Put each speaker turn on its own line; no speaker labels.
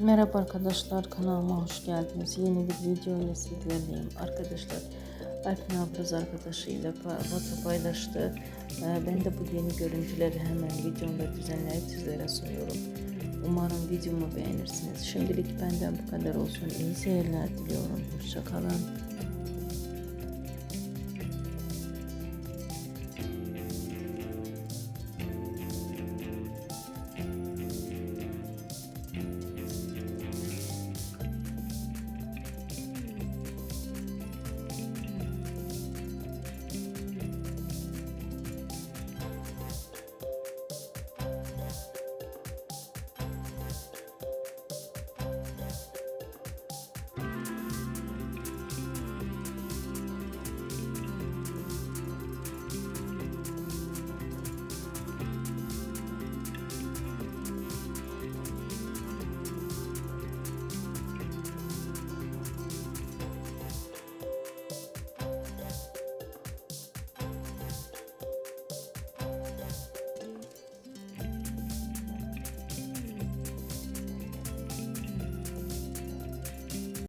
Merhaba arkadaşlar kanalıma hoş geldiniz. Yeni bir video ile sizlerleyim. Arkadaşlar Alp Nabrız arkadaşıyla foto paylaştı. Ee, ben de bu yeni görüntüleri hemen videomda düzenleyip sizlere sunuyorum. Umarım videomu beğenirsiniz. Şimdilik benden bu kadar olsun. İyi seyirler diliyorum. Hoşçakalın.